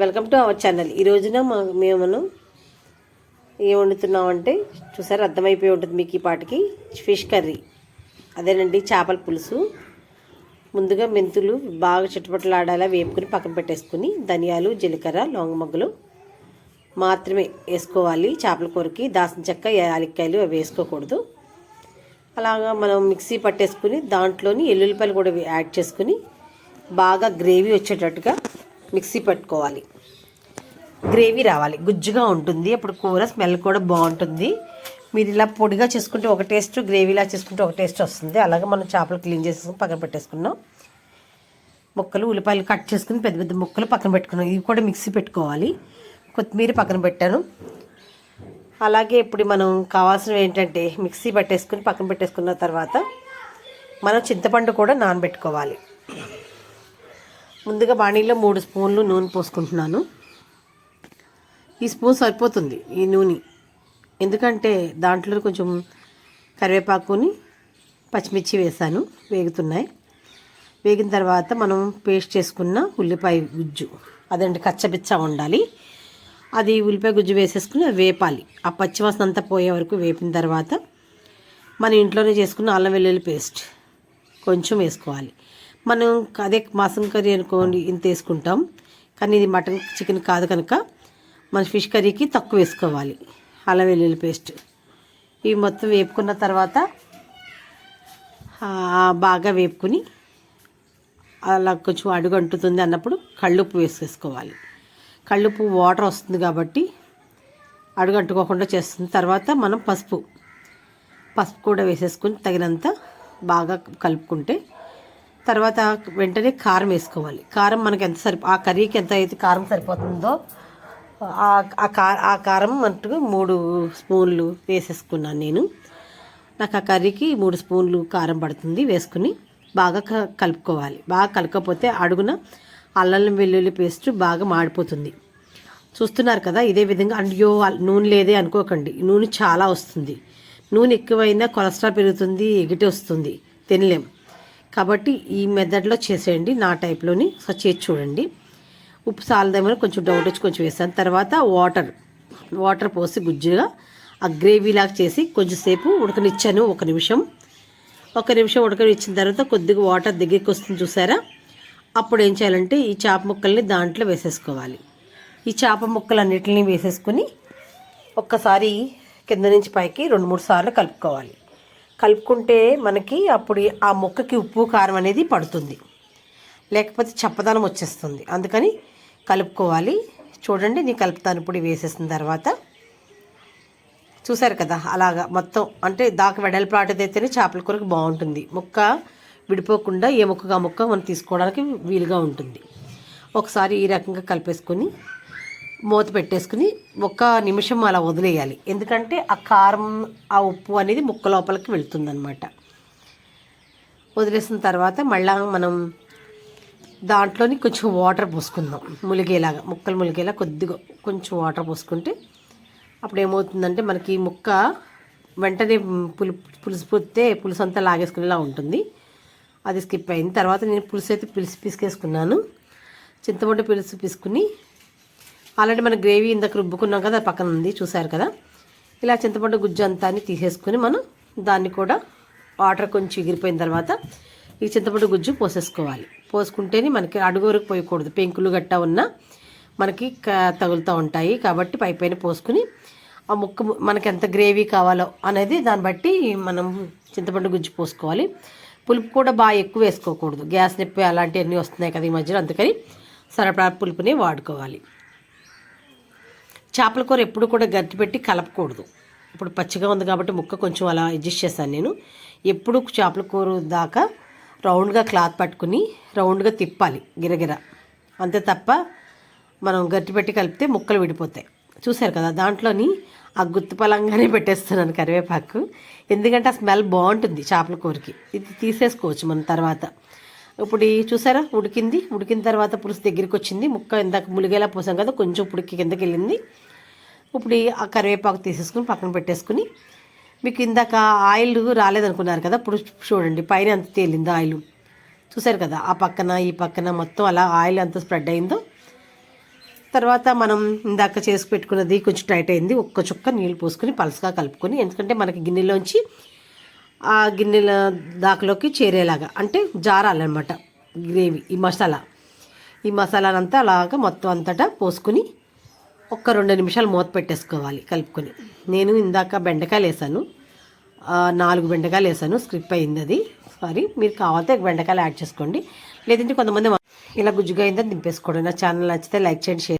Welcome to our channel. ఈ రోజున మా మేము మనం ఏం వండుతున్నామంటే చూసారు అర్థమైపోయి ఉంటుంది మీకు ఈ పాటికి. Fish curry. అదేనండి చేపల పులుసు. ముందుగా మెంతులు బాగా చుట్టుపట్లాడాలా వేపుకుని పక్కన పెట్టేసుకుని ధనియాలు జీలకర్ర లవంగ మొగ్గలు మాత్రమే వేసుకోవాలి. చేపల కూరకి దాసిన చెక్క యాలక్కాయలు అవి వేసుకోకూడదు. అలాగా మనం మిక్సీ పట్టేసుకుని దాంట్లోని ఎల్లుల్లిపాయలు కూడా యాడ్ చేసుకుని బాగా గ్రేవీ వచ్చేటట్టుగా మిక్సీ పట్టుకోవాలి. గ్రేవీ రావాలి. గుజ్జుగా ఉంటుంది. అప్పుడు కూర స్మెల్ కూడా బాగుంటుంది. మీరు ఇలా పొడిగా చేసుకుంటే ఒక టేస్ట్ గ్రేవీలా చేసుకుంటే ఒక టేస్ట్ వస్తుంది. అలాగే మనం చేపలు క్లీన్ చేసేసుకుని పక్కన పెట్టేసుకున్నాం. ముక్కలు ఉల్లిపాయలు కట్ చేసుకుని పెద్ద పెద్ద ముక్కలు పక్కన పెట్టుకున్నాం. ఇవి కూడా మిక్సీ పెట్టుకోవాలి. కొత్తిమీర పక్కన పెట్టాను. అలాగే ఇప్పుడు మనం కావాల్సినవి ఏంటంటే మిక్సీ పట్టేసుకుని పక్కన పెట్టేసుకున్న తర్వాత మనం చింతపండు కూడా నానబెట్టుకోవాలి. ముందుగా బాణీలో మూడు స్పూన్లు నూనె పోసుకుంటున్నాను. ఈ స్పూన్ సరిపోతుంది ఈ నూనె. ఎందుకంటే దాంట్లో కొంచెం కరివేపాకుని పచ్చిమిర్చి వేసాను వేగుతున్నాయి. వేగిన తర్వాత మనం పేస్ట్ చేసుకున్న ఉల్లిపాయ గుజ్జు అదండి కచ్చబిచ్చ ఉండాలి అది ఉల్లిపాయ గుజ్జు వేసేసుకుని వేపాలి. ఆ పచ్చివాసన అంతా పోయే వరకు వేపిన తర్వాత మన ఇంట్లోనే చేసుకున్న అల్లం వెల్లుల్లి పేస్ట్ కొంచెం వేసుకోవాలి. మనం అదే మాసం కర్రీ అనుకోండి ఇంత వేసుకుంటాం. కానీ ఇది మటన్ చికెన్ కాదు కనుక మన ఫిష్ కర్రీకి తక్కువ వేసుకోవాలి. అల్లం వెల్లుల్లి పేస్ట్. ఇవి మొత్తం వేపుకున్న తర్వాత బాగా వేపుకుని అలా కొంచెం అడుగు అంటుతుంది అన్నప్పుడు కళ్ళుప్పు వేసేసుకోవాలి. కళ్ళుప్పు వాటర్ వస్తుంది కాబట్టి అడుగు అంటుకోకుండా చేస్తుంది. తర్వాత మనం పసుపు పసుపు కూడా వేసేసుకుని తగినంత బాగా కలుపుకుంటే తర్వాత వెంటనే కారం వేసుకోవాలి. కారం మనకి ఎంత సరి ఆ కర్రీకి ఎంత అయితే కారం సరిపోతుందో ఆ- ఆ కా ఆ కారం అంటూ మూడు స్పూన్లు వేసేసుకున్నాను నేను. నాకు ఆ కర్రీకి మూడు స్పూన్లు కారం పడుతుంది వేసుకుని బాగా క- కలుపుకోవాలి. బాగా కలకపోతే అడుగున అల్లం వెల్లుల్లి పేస్ట్ బాగా మాడిపోతుంది. చూస్తున్నారు కదా ఇదే విధంగా అయ్యో నూనె లేదే అనుకోకండి. నూనె చాలా వస్తుంది. నూనె ఎక్కువైనా కొలెస్ట్రాల్ పెరుగుతుంది ఎగిటి వస్తుంది. తినలేం. కాబట్టి ఈ మెథడ్లో చేసేయండి నా టైప్లోని. సో చేసి చూడండి. ఉప్పు సాలదేమో కొంచెం డౌట్ వచ్చి కొంచెం వేసాను తర్వాత వాటర్ వాటర్ పోసి గుజ్జుగా ఆ గ్రేవీలాగా చేసి కొంచెంసేపు ఉడకనిచ్చాను. ఒక నిమిషం. ఒక నిమిషం ఉడకనిచ్చిన తర్వాత కొద్దిగా వాటర్ దగ్గరికి వస్తుంది చూసారా? అప్పుడు ఏం చేయాలంటే ఈ చేప ముక్కల్ని దాంట్లో వేసేసుకోవాలి. ఈ చేప ముక్కలన్నిటిని వేసేసుకొని ఒక్కసారి కింద నుంచి పైకి రెండు మూడు సార్లు కలుపుకోవాలి. కలుపుకుంటే మనకి అప్పుడు ఆ ముక్కకి ఉప్పు కారం అనేది పడుతుంది. లేకపోతే చప్పదనం వచ్చేస్తుంది. అందుకని కలుపుకోవాలి. చూడండి నేను కలుపుతాను. ఇప్పుడు వేసేసిన తర్వాత చూసారు కదా అలాగా మొత్తం అంటే దాకా వెడల్పాటదైతేనే చేపల కూరకు బాగుంటుంది. ముక్క విడిపోకుండా ఏ ముక్కగా ముక్క మనం తీసుకోవడానికి వీలుగా ఉంటుంది. ఒకసారి ఈ రకంగా కలిపేసుకొని మూత పెట్టేసుకుని ఒక నిమిషం అలా వదిలేయాలి. ఎందుకంటే ఆ కారం ఆ ఉప్పు అనేది ముక్క లోపలికి వెళ్తుందనమాట వదిలేసిన తర్వాత మళ్ళా మనం దాంట్లోని కొంచెం వాటర్ పోసుకుందాం. ములిగేలాగా ముక్కలు ములిగేలా కొద్దిగా కొంచెం వాటర్ పోసుకుంటే అప్పుడు ఏమవుతుందంటే మనకి ముక్క వెంటనే పులుపు పులుసు పుస్తే పులుసు అంతా లాగేసుకునేలా ఉంటుంది. అది స్కిప్ అయిన తర్వాత నేను పులుసు అయితే పులుసు పిసికేసుకున్నాను. చింతపండు పులుసు పిసుకుని ఆల్రెడీ మన గ్రేవీ ఇందాక రుబ్బుకున్నాం కదా పక్కన ఉంది చూసారు కదా? ఇలా చింతపండు గుజ్జు అంతా అని తీసేసుకుని మనం దాన్ని కూడా వాటర్ కొంచెం ఎగిరిపోయిన తర్వాత ఈ చింతపండు గుజ్జు పోసేసుకోవాలి. పోసుకుంటేనే మనకి అడుగు వరకు పోయకూడదు. పెంకులు గట్టా ఉన్న మనకి క- తగులుతూ ఉంటాయి. కాబట్టి పై పైన పోసుకుని ఆ ముక్క మనకి ఎంత గ్రేవీ కావాలో అనేది దాన్ని బట్టి మనం చింతపండు గుజ్జు పోసుకోవాలి. పులుపు కూడా బాగా ఎక్కువ వేసుకోకూడదు. గ్యాస్ నొప్పి అలాంటివన్నీ వస్తున్నాయి కదా ఈ మధ్యలో అందుకని సరఫరా పులుపుని వాడుకోవాలి. చేపల కూర ఎప్పుడు కూడా గట్టి పెట్టి కలపకూడదు. ఇప్పుడు పచ్చిగా ఉంది కాబట్టి ముక్క కొంచెం అలా అడ్జస్ట్ చేశాను నేను. ఎప్పుడు చేపల కూర దాకా రౌండ్గా క్లాత్ పట్టుకుని రౌండ్గా తిప్పాలి గిరగిర. అంతే తప్ప మనం గట్టి పెట్టి కలిపితే ముక్కలు విడిపోతాయి. చూశారు కదా దాంట్లోని ఆ గుత్తి పలంగానే పెట్టేస్తున్నాను కరివేపాకు. ఎందుకంటే ఆ స్మెల్ బాగుంటుంది చేపల కూరకి. ఇది తీసేసుకోవచ్చు మనం తర్వాత. ఇప్పుడు ఈ చూసారా? ఉడికింది. ఉడికిన తర్వాత పులుసు దగ్గరికి వచ్చింది. ముక్క ఇందాక ములిగేలా పోసాం కదా కొంచెం ఉడికి కిందకి వెళ్ళింది. ఇప్పుడు ఆ కరివేపాకు తీసేసుకుని పక్కన పెట్టేసుకుని మీకు ఇందాక ఆయిల్ రాలేదనుకున్నారు కదా ఇప్పుడు చూడండి పైన అంత తేలింది ఆయిల్. చూసారు కదా ఆ పక్కన ఈ పక్కన మొత్తం అలా ఆయిల్ అంత స్ప్రెడ్ అయిందో. తర్వాత మనం ఇందాక చేసి పెట్టుకున్నది కొంచెం టైట్ అయింది. ఒక్క చుక్క నీళ్ళు పోసుకొని పలసగా కలుపుకొని ఎందుకంటే మనకి గిన్నెలోంచి ఆ గిన్నెల దాకలోకి చేరేలాగా అంటే జారాలన్నమాట గ్రేవీ ఈ మసాలా. ఈ మసాలానంతా అలాగా మొత్తం అంతటా పోసుకొని ఒక్క రెండు నిమిషాలు మూత పెట్టేసుకోవాలి కలుపుకొని. నేను ఇందాక బెండకాయలు వేసాను. నాలుగు బెండకాయలు వేసాను. స్క్రిప్ అయింది అది. సారీ మీరు కావాలంటే బెండకాయలు యాడ్ చేసుకోండి. లేదంటే కొంతమంది ఇలా గుజ్జుగా అయిందని దింపేసుకోండి. నా ఛానల్ నచ్చితే లైక్ చేయండి షేర్